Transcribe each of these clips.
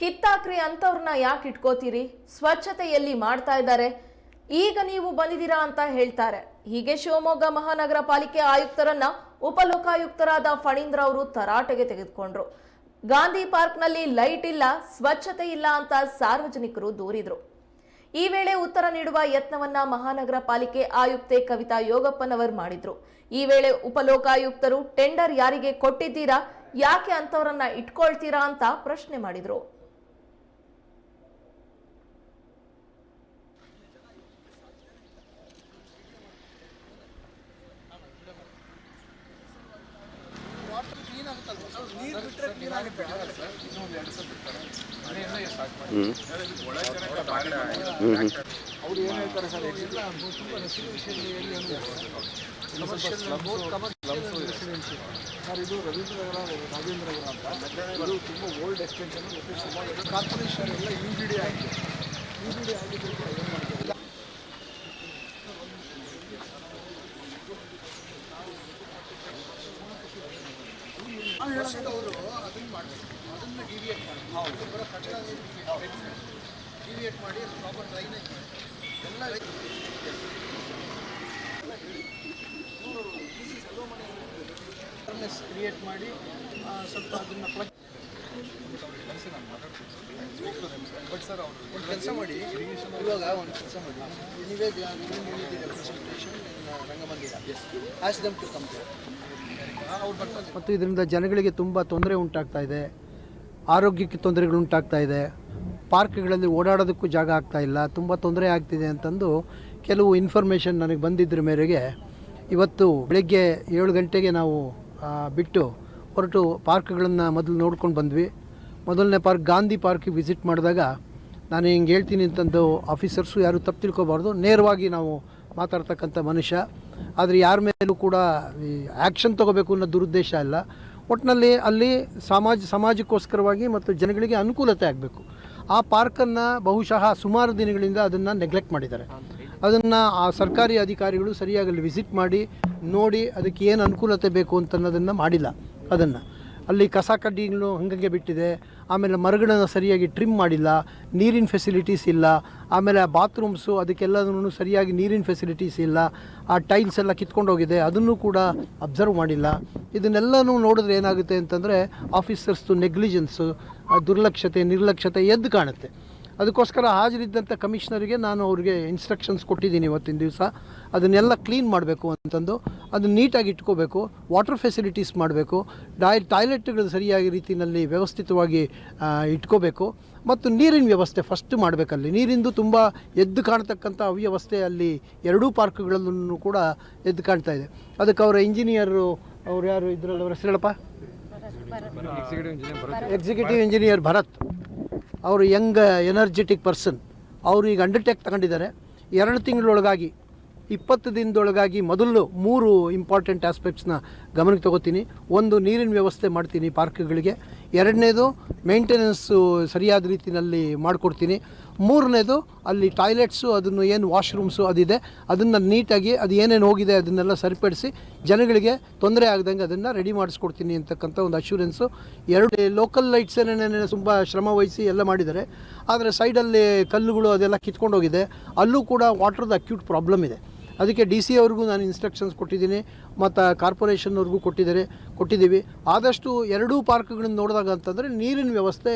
ಕಿತ್ತಾಕ್ರಿ ಅಂತವ್ರನ್ನ ಯಾಕೆ ಇಟ್ಕೋತೀರಿ? ಸ್ವಚ್ಛತೆ ಎಲ್ಲಿ ಮಾಡ್ತಾ ಇದ್ದಾರೆ. ಈಗ ನೀವು ಬಂದಿದ್ದೀರಾ ಅಂತ ಹೇಳ್ತಾರೆ. ಹೀಗೆ ಶಿವಮೊಗ್ಗ ಮಹಾನಗರ ಪಾಲಿಕೆ ಆಯುಕ್ತರನ್ನ ಉಪಲೋಕಾಯುಕ್ತರಾದ ಫಣೀಂದ್ರ ಅವರು ತರಾಟೆಗೆ ತೆಗೆದುಕೊಂಡ್ರು. ಗಾಂಧಿ ಪಾರ್ಕ್ನಲ್ಲಿ ಲೈಟ್ ಇಲ್ಲ, ಸ್ವಚ್ಛತೆ ಇಲ್ಲ ಅಂತ ಸಾರ್ವಜನಿಕರು ದೂರಿದ್ರು. ಈ ವೇಳೆ ಉತ್ತರ ನೀಡುವ ಯತ್ನವನ್ನ ಮಹಾನಗರ ಪಾಲಿಕೆ ಆಯುಕ್ತೆ ಕವಿತಾ ಯೋಗಪ್ಪನವರ್ ಮಾಡಿದ್ರು. ಈ ವೇಳೆ ಉಪಲೋಕಾಯುಕ್ತರು ಟೆಂಡರ್ ಯಾರಿಗೆ ಕೊಟ್ಟಿದ್ದೀರಾ, ಯಾಕೆ ಅಂತವರನ್ನ ಇಟ್ಕೊಳ್ತೀರಾ ಅಂತ ಪ್ರಶ್ನೆ ಮಾಡಿದ್ರು. ಸರ್ ಇದು ಅಂತ ಇದು ತುಂಬ ಓಲ್ಡ್ ಎಕ್ಸ್ಟೆನ್ಷನ್ ಮತ್ತು ಸುಮಾರು ಕಾರ್ಪೊರೇಷನ್ ಎಲ್ಲ ಯು ಬಿ ಡಿ ಆಗಿದೆ ಯು ಡಿ ಕೂಡ ಏನು ಮಾಡ್ತಾರೆ ಅವರು ಅದನ್ನು ಮಾಡಬೇಕು ಅದನ್ನು ಡಿವಿಯೇಟ್ ಡಿವಿಯೇಟ್ ಮಾಡಿ ಪ್ರಾಪರ್ ಡ್ರೈನೇಜ್ ಮಾಡಿ ಎಲ್ಲ ಕ್ರಿಯೇಟ್ ಮಾಡಿ ಸ್ವಲ್ಪ ಅದನ್ನು ಪ್ಲಗ್ ಬಟ್ ಸರ್ ಅವರು ಒಂದು ಕೆಲಸ ಮಾಡಿ ಇವಾಗ ಒಂದು ಕೆಲಸ ಮಾಡಿ ನೀವೇ ಪ್ರೆಸೆಂಟೇಷನ್ ರಂಗಮಂದಿರ ಆಸ್ ದಮ್ ಟು ಬರ್ತಾರೆ ಮತ್ತು ಇದರಿಂದ ಜನಗಳಿಗೆ ತುಂಬ ತೊಂದರೆ ಉಂಟಾಗ್ತಾ ಇದೆ. ಆರೋಗ್ಯಕ್ಕೆ ತೊಂದರೆಗಳು ಉಂಟಾಗ್ತಾ ಇದೆ. ಪಾರ್ಕ್ಗಳಲ್ಲಿ ಓಡಾಡೋದಕ್ಕೂ ಜಾಗ ಆಗ್ತಾ ಇಲ್ಲ. ತುಂಬ ತೊಂದರೆ ಆಗ್ತಿದೆ ಅಂತಂದು ಕೆಲವು ಇನ್ಫಾರ್ಮೇಷನ್ ನನಗೆ ಬಂದಿದ್ರ ಮೇರೆಗೆ ಇವತ್ತು ಬೆಳಗ್ಗೆ ಏಳು ಗಂಟೆಗೆ ನಾವು ಬಿಟ್ಟು ಹೊರಟು ಪಾರ್ಕ್ಗಳನ್ನು ಮೊದಲು ನೋಡ್ಕೊಂಡು ಬಂದ್ವಿ. ಮೊದಲನೇ ಪಾರ್ಕ್ ಗಾಂಧಿ ಪಾರ್ಕಿಗೆ ವಿಸಿಟ್ ಮಾಡಿದಾಗ ನಾನು ಹಿಂಗೆ ಹೇಳ್ತೀನಿ ಅಂತಂದು ಆಫೀಸರ್ಸು ಯಾರು ತಪ್ಪು ತಿಳ್ಕೊಬಾರ್ದು. ನೇರವಾಗಿ ನಾವು ಮಾತಾಡ್ತಕ್ಕಂಥ ಮನುಷ್ಯ. ಆದರೆ ಯಾರ ಮೇಲೂ ಕೂಡ ಈ ಆ್ಯಕ್ಷನ್ ತೊಗೋಬೇಕು ಅನ್ನೋ ದುರುದ್ದೇಶ ಇಲ್ಲ. ಒಟ್ಟಿನಲ್ಲಿ ಅಲ್ಲಿ ಸಮಾಜ ಸಮಾಜಕ್ಕೋಸ್ಕರವಾಗಿ ಮತ್ತು ಜನಗಳಿಗೆ ಅನುಕೂಲತೆ ಆಗಬೇಕು. ಆ ಪಾರ್ಕನ್ನು ಬಹುಶಃ ಸುಮಾರು ದಿನಗಳಿಂದ ಅದನ್ನು ನೆಗ್ಲೆಕ್ಟ್ ಮಾಡಿದ್ದಾರೆ. ಅದನ್ನು ಆ ಸರ್ಕಾರಿ ಅಧಿಕಾರಿಗಳು ಸರಿಯಾಗಿ ಅಲ್ಲಿ ವಿಸಿಟ್ ಮಾಡಿ, ನೋಡಿ ಅದಕ್ಕೆ ಏನು ಅನುಕೂಲತೆ ಬೇಕು ಅಂತ ಅನ್ನೋದನ್ನು ಮಾಡಿಲ್ಲ. ಅದನ್ನು ಅಲ್ಲಿ ಕಸ ಕಡ್ಡಿಗಳು ಹಂಗಂಗೆ ಬಿಟ್ಟಿದೆ. ಆಮೇಲೆ ಮರಗಳನ್ನು ಸರಿಯಾಗಿ ಟ್ರಿಮ್ ಮಾಡಿಲ್ಲ. ನೀರಿನ ಫೆಸಿಲಿಟೀಸ್ ಇಲ್ಲ. ಆಮೇಲೆ ಬಾತ್ರೂಮ್ಸು ಅದಕ್ಕೆಲ್ಲದೂ ಸರಿಯಾಗಿ ನೀರಿನ ಫೆಸಿಲಿಟೀಸ್ ಇಲ್ಲ. ಆ ಟೈಲ್ಸ್ ಎಲ್ಲ ಕಿತ್ಕೊಂಡು ಹೋಗಿದೆ. ಅದನ್ನು ಕೂಡ ಅಬ್ಸರ್ವ್ ಮಾಡಿಲ್ಲ. ಇದನ್ನೆಲ್ಲನೂ ನೋಡಿದ್ರೆ ಏನಾಗುತ್ತೆ ಅಂತಂದರೆ ಆಫೀಸರ್ಸ್ದು ನೆಗ್ಲಿಜೆನ್ಸು ದುರ್ಲಕ್ಷತೆ, ನಿರ್ಲಕ್ಷತೆ ಎದ್ದು ಕಾಣುತ್ತೆ. ಅದಕ್ಕೋಸ್ಕರ ಹಾಜರಿದ್ದಂಥ ಕಮಿಷನರಿಗೆ ನಾನು ಅವ್ರಿಗೆ ಇನ್ಸ್ಟ್ರಕ್ಷನ್ಸ್ ಕೊಟ್ಟಿದ್ದೀನಿ ಇವತ್ತಿನ ದಿವಸ. ಅದನ್ನೆಲ್ಲ ಕ್ಲೀನ್ ಮಾಡಬೇಕು ಅಂತಂದು. ಅದನ್ನ ನೀಟಾಗಿ ಇಟ್ಕೋಬೇಕು. ವಾಟರ್ ಫೆಸಿಲಿಟೀಸ್ ಮಾಡಬೇಕು. ಡಾಯ್ ಟಾಯ್ಲೆಟ್ಗಳು ಸರಿಯಾಗಿ ರೀತಿಯಲ್ಲಿ ವ್ಯವಸ್ಥಿತವಾಗಿ ಇಟ್ಕೋಬೇಕು. ಮತ್ತು ನೀರಿನ ವ್ಯವಸ್ಥೆ ಫಸ್ಟ್ ಮಾಡಬೇಕಲ್ಲಿ. ನೀರಿಂದು ತುಂಬ ಎದ್ದು ಕಾಣ್ತಕ್ಕಂಥ ಅವ್ಯವಸ್ಥೆ ಅಲ್ಲಿ ಎರಡೂ ಪಾರ್ಕ್ಗಳಲ್ಲೂ ಕೂಡ ಎದ್ದು ಕಾಣ್ತಾ ಇದೆ. ಅದಕ್ಕೆ ಅವರ ಇಂಜಿನಿಯರು ಅವ್ರು ಯಾರು ಇದ್ರಲ್ಲಿ ಅವ್ರ ಹೆಸರು ಹೇಳಪ್ಪ? Executive engineer Bharath. ಅವರು ಯಂಗ್, ಎನರ್ಜೆಟಿಕ್ ಪರ್ಸನ್. ಅವರು ಈಗ ಅಂಡರ್ಟೇಕ್ ತಗೊಂಡಿದ್ದಾರೆ. ಎರಡು ತಿಂಗಳೊಳಗಾಗಿ, ಇಪ್ಪತ್ತು ದಿನದೊಳಗಾಗಿ ಮೊದಲು ಮೂರು ಇಂಪಾರ್ಟೆಂಟ್ ಆಸ್ಪೆಕ್ಟ್ಸ್ನ ಗಮನಕ್ಕೆ ತಗೋತೀನಿ. ಒಂದು ನೀರಿನ ವ್ಯವಸ್ಥೆ ಮಾಡ್ತೀನಿ ಪಾರ್ಕ್ಗಳಿಗೆ. ಎರಡನೇದು ಮೇಂಟೆನೆನ್ಸು ಸರಿಯಾದ ರೀತಿಯಲ್ಲಿ ಮಾಡಿಕೊಡ್ತೀನಿ. ಮೂರನೇದು, ಅಲ್ಲಿ ಟಾಯ್ಲೆಟ್ಸು, ಅದನ್ನು ಏನು ವಾಶ್ರೂಮ್ಸು ಅದಿದೆ, ಅದನ್ನು ನೀಟಾಗಿ ಅದು ಏನೇನು ಹೋಗಿದೆ ಅದನ್ನೆಲ್ಲ ಸರಿಪಡಿಸಿ ಜನಗಳಿಗೆ ತೊಂದರೆ ಆಗದಂಗೆ ಅದನ್ನು ರೆಡಿ ಮಾಡಿಸ್ಕೊಡ್ತೀನಿ ಅಂತಕ್ಕಂಥ ಒಂದು ಅಶ್ಯೂರೆನ್ಸು ಎರಡು ಲೋಕಲ್ ಲೈಟ್ಸ್ ಏನೇನೇನು ತುಂಬ ಶ್ರಮ ವಹಿಸಿ ಎಲ್ಲ ಮಾಡಿದ್ದಾರೆ. ಆದರೆ ಸೈಡಲ್ಲಿ ಕಲ್ಲುಗಳು ಅದೆಲ್ಲ ಕಿತ್ಕೊಂಡೋಗಿದೆ. ಅಲ್ಲೂ ಕೂಡ ವಾಟ್ರದ್ದು ಅಕ್ಯೂಟ್ ಪ್ರಾಬ್ಲಮ್ ಇದೆ. ಅದಕ್ಕೆ ಡಿ ಸಿ ಅವ್ರಿಗೂ ನಾನು ಇನ್ಸ್ಟ್ರಕ್ಷನ್ಸ್ ಕೊಟ್ಟಿದ್ದೀನಿ. ಮತ್ತು ಕಾರ್ಪೊರೇಷನ್ನವ್ರಿಗೂ ಕೊಟ್ಟಿದ್ದಾರೆ, ಕೊಟ್ಟಿದ್ದೀವಿ. ಆದಷ್ಟು ಎರಡೂ ಪಾರ್ಕ್ಗಳನ್ನ ನೋಡಿದಾಗ ಅಂತಂದರೆ ನೀರಿನ ವ್ಯವಸ್ಥೆ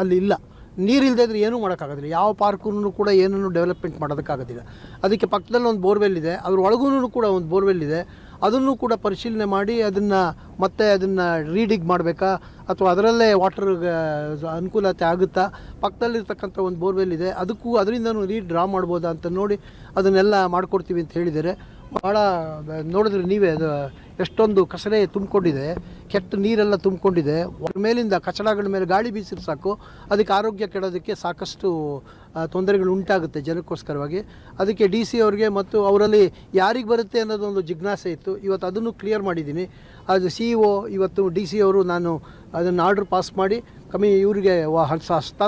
ಅಲ್ಲಿ ಇಲ್ಲ. ನೀರಿಲ್ಲದೆ ಇದ್ರೆ ಏನೂ ಮಾಡೋಕ್ಕಾಗೋದಿಲ್ಲ. ಯಾವ ಪಾರ್ಕೂ ಕೂಡ ಏನನ್ನು ಡೆವಲಪ್ಮೆಂಟ್ ಮಾಡೋದಕ್ಕಾಗೋದಿಲ್ಲ. ಅದಕ್ಕೆ ಪಕ್ಕದಲ್ಲಿ ಒಂದು ಬೋರ್ವೆಲ್ ಇದೆ. ಅದ್ರ ಒಳಗೂ ಕೂಡ ಒಂದು ಬೋರ್ವೆಲ್ ಇದೆ. ಅದನ್ನು ಕೂಡ ಪರಿಶೀಲನೆ ಮಾಡಿ ಅದನ್ನು ಮತ್ತೆ ಅದನ್ನು ರೀಡಿಗ್ ಮಾಡಬೇಕಾ? ಅಥವಾ ಅದರಲ್ಲೇ ವಾಟರ್ ಅನುಕೂಲತೆ ಆಗುತ್ತಾ? ಪಕ್ಕದಲ್ಲಿರ್ತಕ್ಕಂಥ ಒಂದು ಬೋರ್ವೆಲ್ ಇದೆ. ಅದಕ್ಕೂ ಅದರಿಂದನೂ ನೀರು ಡ್ರಾ ಮಾಡ್ಬೋದಾ ಅಂತ ನೋಡಿ ಅದನ್ನೆಲ್ಲ ಮಾಡಿಕೊಡ್ತೀವಿ ಅಂತ ಹೇಳಿದ್ದಾರೆ. ಭಾಳ ನೋಡಿದ್ರೆ ನೀವೇ ಅದು ಎಷ್ಟೊಂದು ಕಸರೆ ತುಂಬಿಕೊಂಡಿದೆ, ಕೆಟ್ಟ ನೀರೆಲ್ಲ ತುಂಬಿಕೊಂಡಿದೆ. ಮೇಲಿಂದ ಕಚಡಗಳ ಮೇಲೆ ಗಾಳಿ ಬೀಸಿದ್ರೆ ಸಾಕು, ಅದಕ್ಕೆ ಆರೋಗ್ಯ ಕೆಡೋದಕ್ಕೆ ಸಾಕಷ್ಟು ತೊಂದರೆಗಳು ಉಂಟಾಗುತ್ತೆ ಜನಕ್ಕೋಸ್ಕರವಾಗಿ. ಅದಕ್ಕೆ ಡಿ ಸಿ ಅವ್ರಿಗೆ ಮತ್ತು ಅವರಲ್ಲಿ ಯಾರಿಗೆ ಬರುತ್ತೆ ಅನ್ನೋದೊಂದು ಜಿಜ್ಞಾಸೆ ಇತ್ತು. ಇವತ್ತು ಅದನ್ನು ಕ್ಲಿಯರ್ ಮಾಡಿದ್ದೀನಿ. ಅದು ಸಿ ಇ ಒ, ಇವತ್ತು ಡಿ ಸಿ ಅವರು ನಾನು ಅದನ್ನು ಆರ್ಡ್ರ್ ಪಾಸ್ ಮಾಡಿ, ಕಮ್ಮಿ ಇವರಿಗೆ ಹಸ್ತ